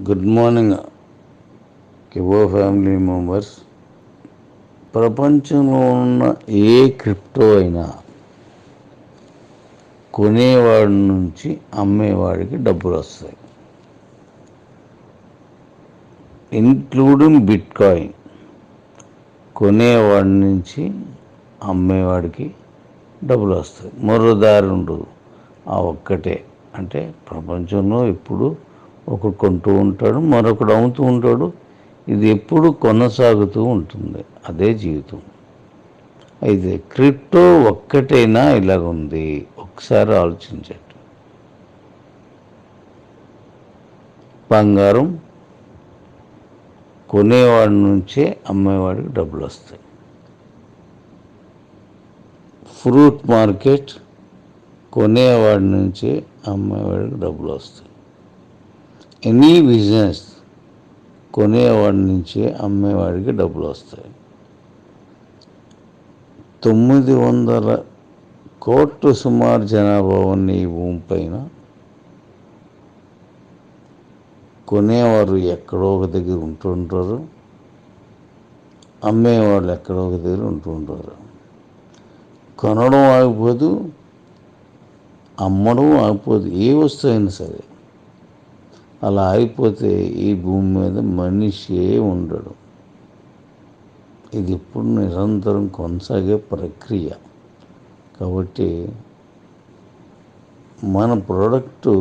Good morning Kibo family members ప్రపంచంలో ఉన్న ఏ crypto అయినా కొనేవాడి నుంచి అమ్మేవాడికి డబ్బులు వస్తాయి. ఇన్క్లూడింగ్ బిట్ కాయిన్ కొనేవాడి నుంచి అమ్మేవాడికి డబ్బులు వస్తాయి. మరో దారి ఉండదు. ఆ ఒక్కటే. అంటే ప్రపంచంలో ఎప్పుడు ఒకడు కొంటూ ఉంటాడు మరొకడు అమ్ముతూ ఉంటాడు. ఇది ఎప్పుడు కొనసాగుతూ ఉంటుంది. అదే జీవితం. అయితే క్రిప్టో ఒక్కటైనా ఇలాగ ఉంది. ఒకసారి ఆలోచించండి. బంగారం కొనేవాడి నుంచే అమ్మేవాడికి డబ్బులు వస్తాయి. ఫ్రూట్ మార్కెట్ కొనేవాడి నుంచే అమ్మేవాడికి డబ్బులు వస్తాయి. ఎనీ బిజినెస్ కొనేవాడి నుంచే అమ్మేవాడికి డబ్బులు వస్తాయి. తొమ్మిది వందల కోట్లు సుమారు జనాభా ఉన్న ఈ భూమి పైన కొనేవారు ఎక్కడో ఒక దగ్గర ఉంటుంటారు అమ్మేవాళ్ళు ఎక్కడో ఒక దగ్గర ఉంటుంటారు కొనడం ఆగిపోదు అమ్మడం ఆగిపోదు. ఏ వస్తువు అయినా సరే అలా అయిపోతే ఈ భూమి మీద మనిషే ఉండడు. ఇది ఎప్పుడు నిరంతరం కొనసాగే ప్రక్రియ. కాబట్టి మన ప్రోడక్టు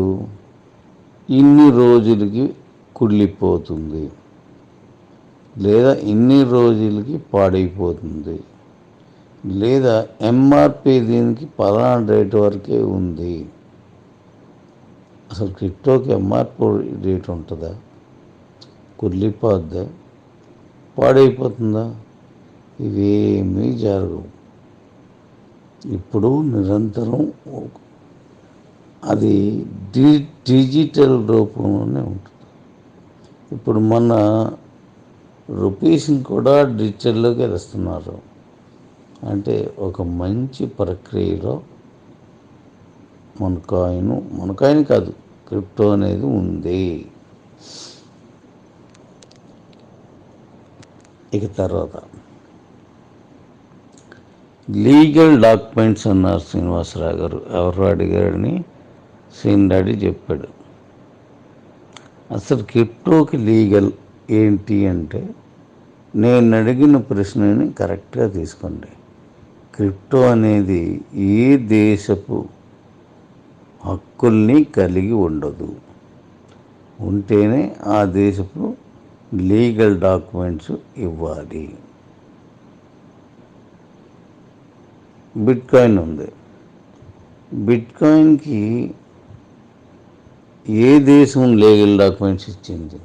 ఇన్ని రోజులకి కుళ్ళిపోతుంది. లేదా ఇన్ని రోజులకి పాడైపోతుంది. లేదా ఎంఆర్పి దీనికి పలానా రేటు వరకే ఉంది. అసలు క్రిప్టోకి ఎంఆర్పి రేట్ ఉంటుందా? కుర్లిపోద్దా పాడైపోతుందా? ఇవేమీ జరగవు. ఇప్పుడు నిరంతరం అది డి డిజిటల్ రూపంలోనే ఉంటుంది. ఇప్పుడు మన రూపీస్ని కూడా డిజిటల్లోకి తెస్తున్నారు అంటే ఒక మంచి ప్రక్రియలో మన కాయిన్ మన కాయిన్ కాదు క్రిప్టో అనేది ఉంది. ఇక తర్వాత. లీగల్ డాక్యుమెంట్స్ అన్నారు శ్రీనివాసరావు గారు. ఎవరు అడిగారని సీన్ డాడీ చెప్పాడు. అసలు క్రిప్టోకి లీగల్ ఏంటి అంటే నేను అడిగిన ప్రశ్నని కరెక్ట్గా తీసుకోండి. క్రిప్టో అనేది ఏ దేశపు హక్కుల్ని కలిగి ఉండదు. ఉంటేనే ఆ దేశపు లీగల్ డాక్యుమెంట్స్ ఇవ్వాలి. బిట్ కాయిన్ ఉంది. బిట్కాయిన్కి ఏ దేశం లీగల్ డాక్యుమెంట్స్ ఇచ్చింది?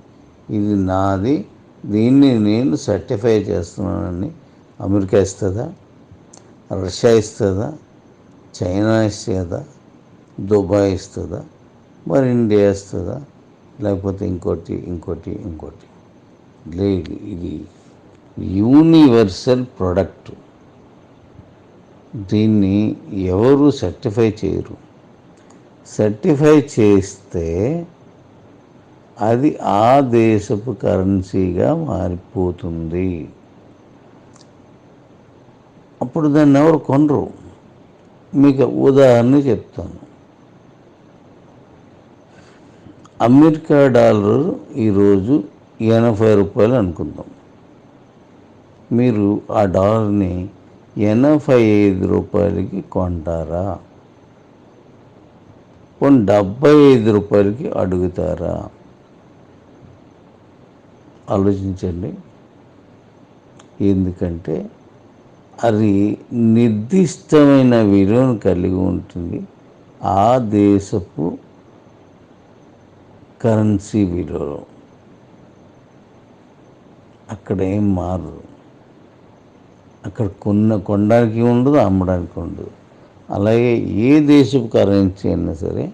ఇది నాది. దీన్ని నేను సర్టిఫై చేస్తున్నానని అమెరికా ఇస్తుందా? రష్యా ఇస్తుందా? చైనా ఇస్తుందా? దుబాయ్ ఇస్తుందా మరి ఇండియా ఇస్తుందా లేకపోతే ఇంకోటి ఇంకోటి ఇంకోటి. లేదు ఇది యూనివర్సల్ ప్రొడక్ట్. దీన్ని ఎవరు సర్టిఫై చేయరు. సర్టిఫై చేస్తే అది ఆ దేశపు కరెన్సీగా మారిపోతుంది. అప్పుడు దాన్ని ఎవరు కొనరు. మీకు ఉదాహరణ చెప్తాను. అమెరికా డాలర్ ఈరోజు ఎనభై రూపాయలు అనుకుందాం. మీరు ఆ డాలర్ని ఎనభై ఐదు రూపాయలకి కొంటారా? కొన్ని డెబ్బై ఐదు రూపాయలకి అడుగుతారా? ఆలోచించండి. ఎందుకంటే అది నిర్దిష్టమైన విలువను కలిగి ఉంటుంది. ఆ దేశపు కరెన్సీ విలువలో అక్కడ ఏం మారదు. అక్కడ కొన్న కొనడానికి ఉండదు అమ్మడానికి ఉండదు. అలాగే ఏ దేశపు కరెన్సీ అయినా సరే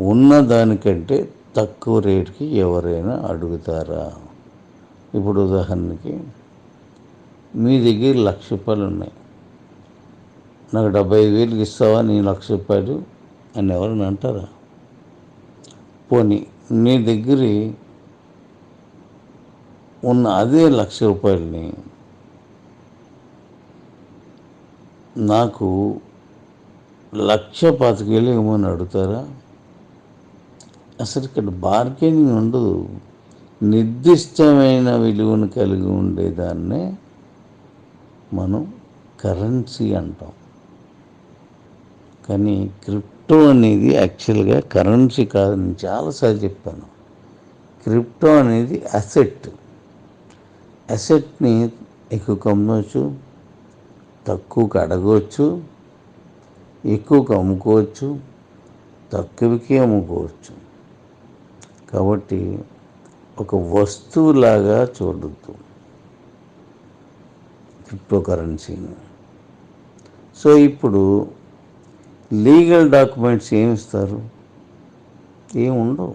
ఉన్న దానికంటే తక్కువ రేటుకి ఎవరైనా అడుగుతారా? ఇప్పుడు ఉదాహరణకి మీ దగ్గర లక్ష రూపాయలు ఉన్నాయి. నాకు డెబ్బై ఐదు వేలకు ఇస్తావా? నీ లక్ష రూపాయలు అని ఎవరైనా అంటారా? పోనీ నీ దగ్గర ఉన్న అదే లక్ష రూపాయలని నాకు లక్ష పాతికేళ్ళు ఏమని అడుగుతారా? అసలు ఇక్కడ బార్గెనింగ్ ఉండదు. నిర్దిష్టమైన విలువను కలిగి ఉండేదాన్నే మనం కరెన్సీ అంటాం. కానీ క్రిప్టో క్రిప్టో అనేది యాక్చువల్గా కరెన్సీ కాదు నేను చాలాసార్లు చెప్పాను. క్రిప్టో అనేది అసెట్. అసెట్ని ఎక్కువ కమ్మవచ్చు తక్కువకి అడగవచ్చు ఎక్కువకి అమ్ముకోవచ్చు తక్కువకి అమ్ముకోవచ్చు. కాబట్టి ఒక వస్తువులాగా చూడద్దు క్రిప్టో కరెన్సీని సో ఇప్పుడు లీగల్ డాక్యుమెంట్స్ ఏమి ఇస్తారు? ఏముండవు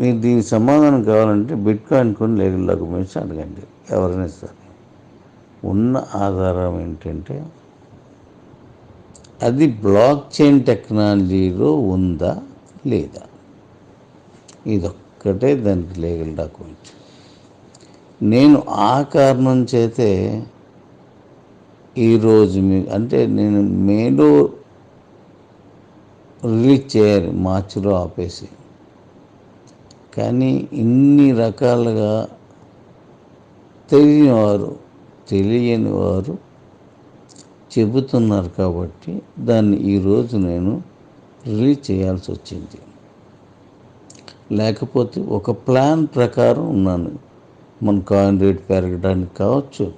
మీరు దీనికి సమాధానం కావాలంటే బిట్ కాయిన్ కొని లీగల్ డాక్యుమెంట్స్ అడగండి. ఎవరైనా సరే. ఉన్న ఆధారం ఏంటంటే అది బ్లాక్ చైన్ టెక్నాలజీలో ఉందా లేదా? ఇదొక్కటే దానికి లీగల్ డాక్యుమెంట్. నేను ఆ కారణం చేతే ఈరోజు మీ అంటే నేను మేలో రిలీజ్ చేయాలి మార్చిలో ఆపేసి. కానీ ఇన్ని రకాలుగా తెలియని వారు తెలియని వారు చెబుతున్నారు కాబట్టి దాన్ని ఈరోజు నేను రిలీజ్ చేయాల్సి వచ్చింది. లేకపోతే ఒక ప్లాన్ ప్రకారం ఉన్నాను. మన కాయిన్ రేట్ పెరగడానికి కావచ్చు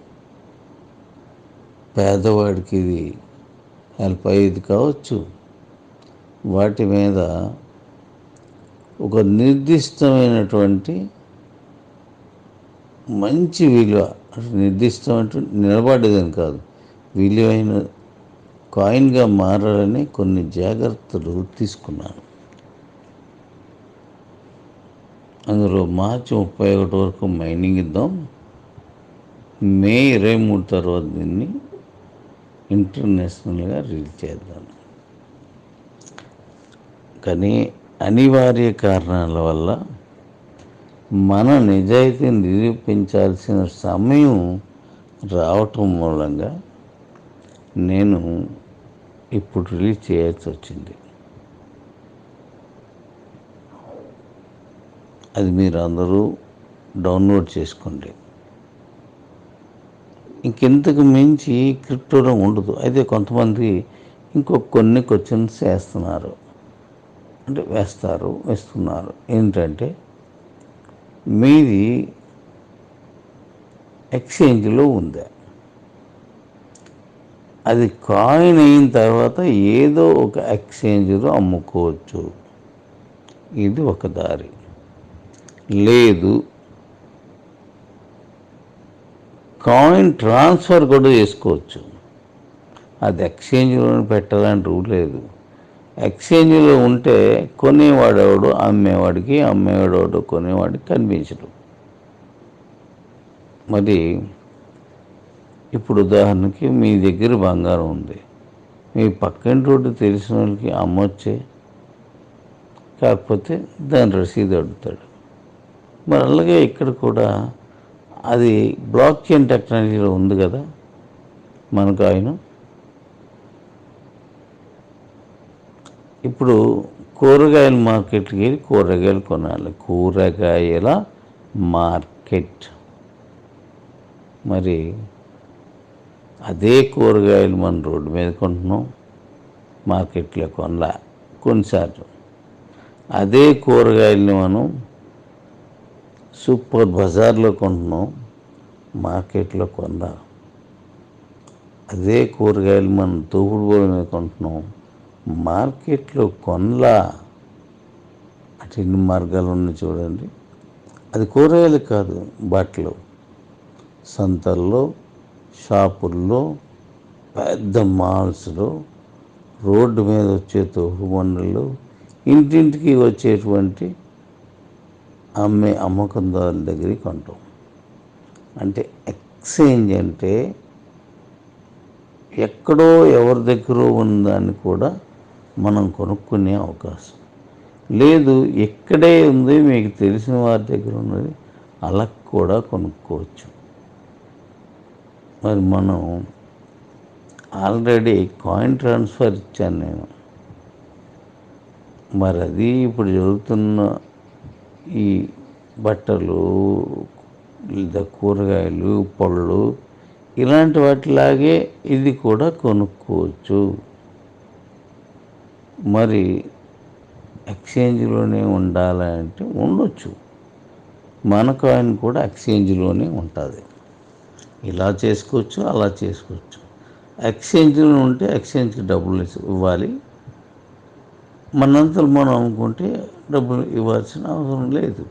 పేదవాడికి ఇది హెల్ప్ అయ్యేది కావచ్చు. వాటి మీద ఒక నిర్దిష్టమైనటువంటి మంచి విలువ నిర్దిష్టమైన నిలబడేదని కాదు. విలువైన కాయిన్గా మారాలని కొన్ని జాగ్రత్తలు తీసుకున్నాను. అందులో మార్చి ముప్పై ఒకటి వరకు మైనింగ్ ఇద్దాం. మే ఇరవై మూడు తర్వాత దీన్ని ఇంటర్నేషనల్గా రిలీజ్ చేద్దాం. కానీ అనివార్య కారణాల వల్ల మన నిజాయితీని నిరూపించాల్సిన సమయం రావటం మూలంగా నేను ఇప్పుడు రిలీజ్ చేయాల్సి వచ్చింది. అది మీరు అందరూ డౌన్లోడ్ చేసుకోండి. ఇంకెంతకు మించి క్రిప్టోలో ఉండదు. అయితే కొంతమంది ఇంకో కొన్ని క్వశ్చన్స్ వేస్తున్నారు అంటే వేస్తారు వేస్తున్నారు. ఏంటంటే మీది ఎక్స్చేంజ్లో ఉందా? అది కాయిన్ అయిన తర్వాత ఏదో ఒక ఎక్స్చేంజ్లో అమ్ముకోవచ్చు. ఇది ఒక దారి. లేదు కాయిన్ ట్రాన్స్ఫర్ కూడా చేసుకోవచ్చు. అది ఎక్స్చేంజ్లో పెట్టాలని రూల్ లేదు. ఎక్స్చేంజ్లో ఉంటే కొనేవాడెవడు? అమ్మేవాడికి అమ్మేవాడెవడు కొనేవాడికి కనిపించడు మరి ఇప్పుడు ఉదాహరణకి మీ దగ్గర బంగారం ఉంది. మీ పక్కన రోడ్డు తెలిసిన వాళ్ళకి అమ్మొచ్చే? కాకపోతే దాని రసీదు అడుగుతాడు. మరి అలాగే ఇక్కడ కూడా అది బ్లాక్ చైన్ టెక్నాలజీలో ఉంది కదా మనకు ఆయన. ఇప్పుడు కూరగాయల మార్కెట్కి వెళ్ళి కూరగాయలు కొనాలి. కూరగాయల మార్కెట్ మరి అదే కూరగాయలు మనం రోడ్డు మీద కొంటున్నాం మార్కెట్లో కొనలా. కొన్నిసార్లు అదే కూరగాయలని మనం సూపర్ బజార్లో కొంటున్నాం మార్కెట్లో కొనలా అదే కూరగాయలు మనం తోపుడు బోల మీద కొంటున్నాం మార్కెట్లో కొనలా. అటు ఎన్ని మార్గాలు ఉన్నాయి చూడండి. అది కూరగాయలు కాదు బట్టలు. సంతల్లో షాపుల్లో పెద్ద మాల్స్లో రోడ్డు మీద వచ్చే తోపు బండ్లు ఇంటింటికి వచ్చేటువంటి అమ్మే అమ్మకందారుల దగ్గరికి కొంటాం. అంటే ఎక్స్చేంజ్ అంటే ఎక్కడో ఎవరి దగ్గర ఉన్నదాన్ని కూడా మనం కొనుక్కునే అవకాశం. లేదు ఎక్కడే ఉంది మీకు తెలిసిన వారి దగ్గర ఉన్నది అలా కూడా కొనుక్కోవచ్చు. మరి మనం ఆల్రెడీ కాయిన్ ట్రాన్స్ఫర్ ఇచ్చాను నేను. మరి అది ఇప్పుడు జరుగుతున్న ఈ బట్టలు లేదా కూరగాయలు పళ్ళు ఇలాంటి వాటిలాగే ఇది కూడా కొనుక్కోవచ్చు. మరి ఎక్స్చేంజ్లోనే ఉండాలంటే ఉండొచ్చు. మన కాయిన్ కూడా ఎక్స్చేంజ్లోనే ఉంటుంది. ఇలా చేసుకోవచ్చు అలా చేసుకోవచ్చు. ఎక్స్చేంజ్లో ఉంటే ఎక్స్చేంజ్కి డబ్బులు ఇవ్వాలి. మనంతా మనం అనుకుంటే డబ్బులు ఇవ్వాల్సిన అవసరం లేదు.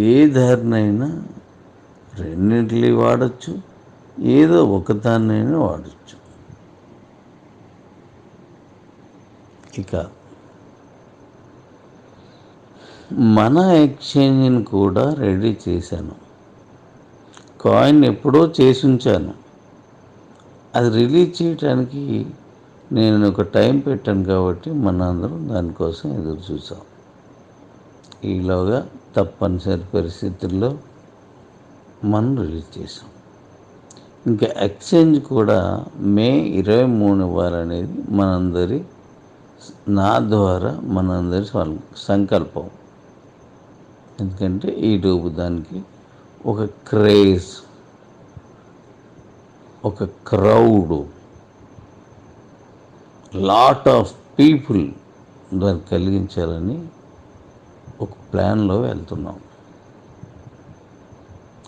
ఏ దారినైనా రెండింటిని వాడచ్చు ఏదో ఒకదాన్నైనా వాడచ్చు. ఇక మన ఎక్స్చేంజ్ని కూడా రెడీ చేశాను. కాయిన్ ఎప్పుడో చేసి ఉంచాను. అది రిలీజ్ చేయడానికి నేను ఒక టైం పెట్టాను కాబట్టి మనందరం దానికోసం ఎదురు చూసాం. ఈలోగా తప్పనిసరి పరిస్థితుల్లో మనం రిలీజ్ చేసాం ఇంకా ఎక్స్చేంజ్ కూడా మే ఇరవై మూడు వారనేది మనందరి నా ద్వారా మనందరి సంకల్పం. ఎందుకంటే ఈ డూబు దానికి ఒక క్రేజ్ ఒక క్రౌడు. లాట్ ఆఫ్ పీపుల్ దాన్ని కలిగించాలని ఒక ప్లాన్లో వెళ్తున్నాం.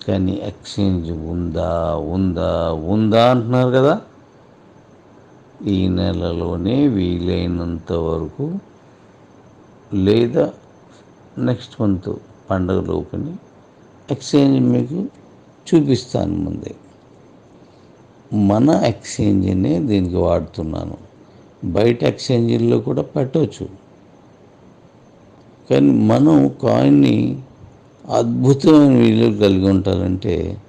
కానీ ఎక్స్చేంజ్ ఉందా ఉందా ఉందా అంటున్నారు కదా? ఈ నెలలోనే వీలైనంత వరకు లేదా నెక్స్ట్ మంత్ పండగ లోపని ఎక్స్చేంజ్ మీకు చూపిస్తాను ముందే. మన ఎక్స్చేంజ్నే దీనికి వాడుతున్నాను. బయట ఎక్స్చేంజీల్లో కూడా పెట్టవచ్చు కానీ మనం కాయిన్ని అద్భుతమైన విలువ కలిగి ఉంటారంటే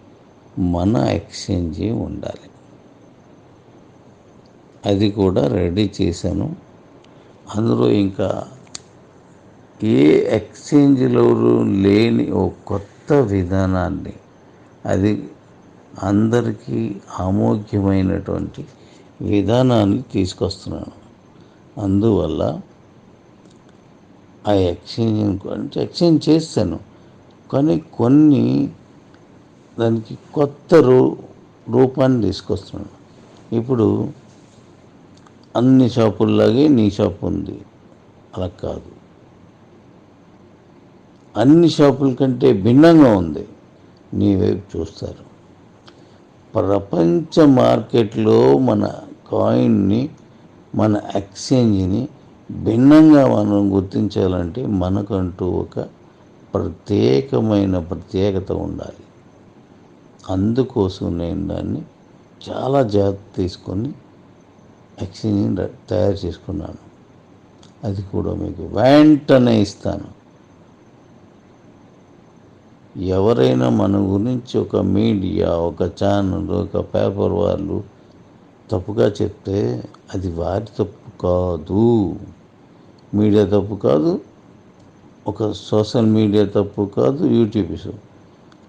మన ఎక్స్చేంజీ ఉండాలి. అది కూడా రెడీ చేశాను. అందులో ఇంకా ఏ ఎక్స్చేంజ్లో లేని ఓ కొత్త విధానాన్ని అది అందరికీ ఆమోగ్యమైనటువంటి విధానాన్ని తీసుకొస్తున్నాను. అందువల్ల ఆ ఎక్స్చేంజ్ అంటే ఎక్స్చేంజ్ చేస్తాను. కానీ కొన్ని దానికి కొత్త రూ రూపాన్ని తీసుకొస్తున్నాను. ఇప్పుడు అన్ని షాపుల్లాగే నీ షాప్ ఉంది. అలా కాదు. అన్ని షాపుల కంటే భిన్నంగా ఉంది. నీ వైపు చూస్తారు. ప్రపంచ మార్కెట్లో మన కాయిన్ని మన ఎక్స్చేంజ్ని భిన్నంగా మనం గుర్తించాలంటే మనకంటూ ఒక ప్రత్యేకమైన ప్రత్యేకత ఉండాలి. అందుకోసం నేను దాన్ని చాలా జాగ్రత్త తీసుకొని ఎక్స్చేంజ్ తయారు చేసుకున్నాను. అది కూడా మీకు వెంటనే ఇస్తాను. ఎవరైనా మన గురించి ఒక మీడియా ఒక ఛానల్ ఒక పేపర్ వాళ్ళు తప్పుగా చెప్తే అది వారి తప్పు కాదు. మీడియా తప్పు కాదు ఒక సోషల్ మీడియా తప్పు కాదు యూట్యూబ్స్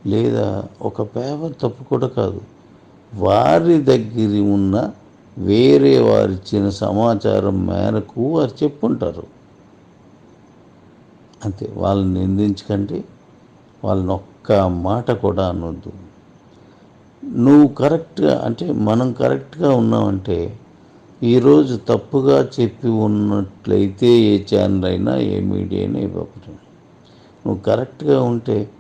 లేదా ఒక పేపర్ తప్పు కూడా కాదు. వారి దగ్గర ఉన్న వేరే వారు ఇచ్చిన సమాచారం మేరకు వారు చెప్పుంటారు. అంతే వాళ్ళని నిందించకండి. వాళ్ళని ఒక్క మాట కూడా అనొద్దు. నువ్వు కరెక్ట్గా అంటే మనం కరెక్ట్గా ఉన్నామంటే ఈరోజు తప్పుగా చెప్పి ఉన్నట్లయితే ఏ ఛానల్ అయినా ఏ మీడియా అయినా ఇవ్వకూడదు నువ్వు కరెక్ట్గా ఉంటే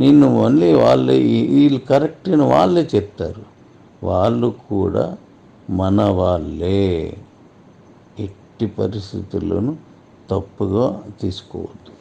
నిన్ను మళ్ళీ వాళ్ళే వీళ్ళు కరెక్ట్ అని వాళ్ళే చెప్తారు. వాళ్ళు కూడా మన వాళ్ళే. ఎట్టి పరిస్థితుల్లోనూ తప్పుగా తీసుకోవద్దు.